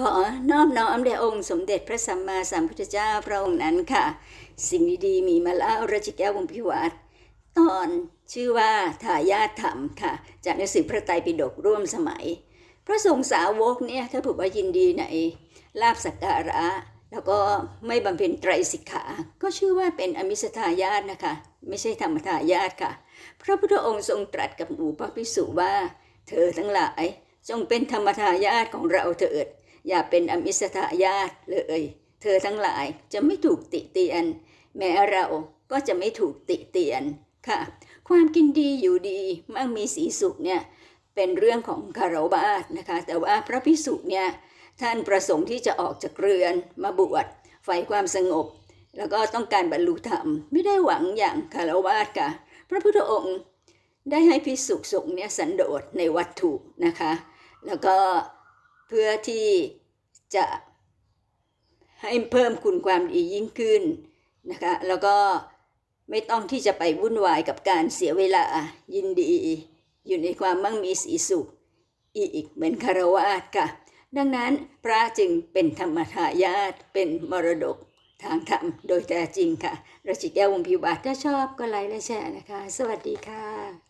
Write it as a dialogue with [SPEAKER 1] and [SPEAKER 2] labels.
[SPEAKER 1] ขอนอบน้อมแด่องค์สมเด็จพระสัมมาสัมพุทธเจ้าพระองค์นั้นค่ะ สิ่งดีๆมีมาเล่าราชแก้ววงพิวัตรตอนชื่อว่าทายาทธรรมค่ะ จากหนังสือพระไตรปิฎกร่วมสมัย พระสงฆ์สาวกเนี่ยถ้าผูกว่ายินดีในลาบสักการะ แล้วก็ไม่บำเพ็ญไตรสิกขา ก็ชื่อว่าเป็นอมิสทายาทนะคะ ไม่ใช่ธรรมทายาทค่ะ พระพุทธองค์ทรงตรัสกับหมู่พระภิกษุว่า เธอทั้งหลายจงเป็นธรรมทายาทของเราเถิด อย่าเป็นอมิสทายาทเลย เธอทั้งหลายจะไม่ถูกติเตียน แม้เราก็จะไม่ถูกติเตียนค่ะ ความกินดีอยู่ดีมั่งมีสีสุขเนี่ยเป็นเรื่องของคารวาสนะคะ แต่ว่าพระพิสุเนี่ยท่านประสงค์ที่จะออกจากเรือนมาบวชใฝ่ความสงบ แล้วก็ต้องการบรรลุธรรม ไม่ได้หวังอย่างคารวาสค่ะ พระพุทธองค์ได้ให้พิสุสงฆ์เนี่ยสันโดษในวัตถุนะคะ แล้วก็ เพื่อที่จะให้เพิ่มคุณความดียิ่งขึ้นนะคะแล้วก็ไม่ต้องที่จะไปวุ่นวายกับการเสียเวลายินดี อยู่ในความมั่งมีสีสุขอีกเหมือนคารวาสค่ะ ดังนั้นพระจึงเป็นธรรมทายาทเป็นมรดกทางธรรมโดยแท้จริงค่ะราชิแก้ววงพิวัตรถ้าชอบก็ไลค์และแชร์นะคะ สวัสดีค่ะ